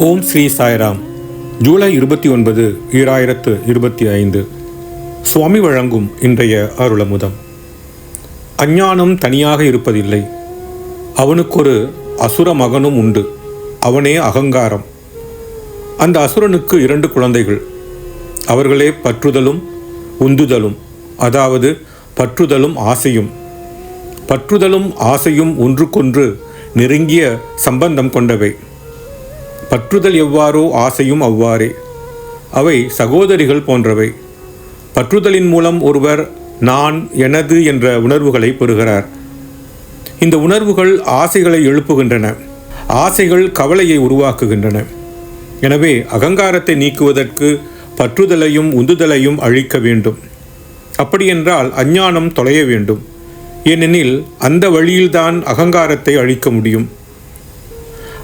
ஓம் ஸ்ரீ சாய்ராம். ஜூலை இருபத்தி ஒன்பது ஈராயிரத்து இருபத்தி ஐந்து. சுவாமி வழங்கும் இன்றைய அருளமுதம். அஞ்ஞானம் தனியாக இருப்பதில்லை. அவனுக்கொரு அசுர மகனும் உண்டு. அவனே அகங்காரம். அந்த அசுரனுக்கு இரண்டு குழந்தைகள். அவர்களே பற்றுதலும் உந்துதலும் அதாவது பற்றுதலும் ஆசையும். பற்றுதலும் ஆசையும் ஒன்றுக்கொன்று நெருங்கிய சம்பந்தம் கொண்டவை. பற்றுதல் எவ்வாறோ ஆசையும் அவ்வாறே. அவை சகோதரிகள் போன்றவை. பற்றுதலின் மூலம் ஒருவர் நான் எனது என்ற உணர்வுகளை பெறுகிறார். இந்த உணர்வுகள் ஆசைகளை எழுப்புகின்றன. ஆசைகள் கவலையை உருவாக்குகின்றன. எனவே அகங்காரத்தை நீக்குவதற்கு பற்றுதலையும் உந்துதலையும் அழிக்க வேண்டும். அப்படியென்றால் அஞ்ஞானம் தொலைய வேண்டும். ஏனெனில் அந்த வழியில்தான் அகங்காரத்தை அழிக்க முடியும்.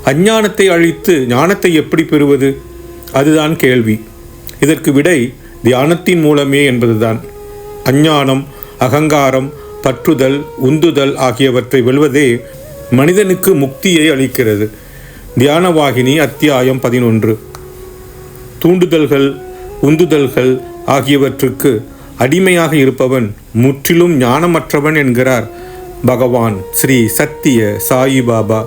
அஞ்ஞானத்தை அழித்து ஞானத்தை எப்படி பெறுவது? அதுதான் கேள்வி. இதற்கு விடை தியானத்தின் மூலமே என்பதுதான். அஞ்ஞானம் அகங்காரம் பற்றுதல் உந்துதல் ஆகியவற்றை வெல்வதே மனிதனுக்கு முக்தியை அளிக்கிறது. தியானவாகினி அத்தியாயம் பதினொன்று. தூண்டுதல்கள் உந்துதல்கள் ஆகியவற்றுக்கு அடிமையாக இருப்பவன் முற்றிலும் ஞானமற்றவன் என்கிறார் பகவான் ஸ்ரீ சத்திய சாயிபாபா.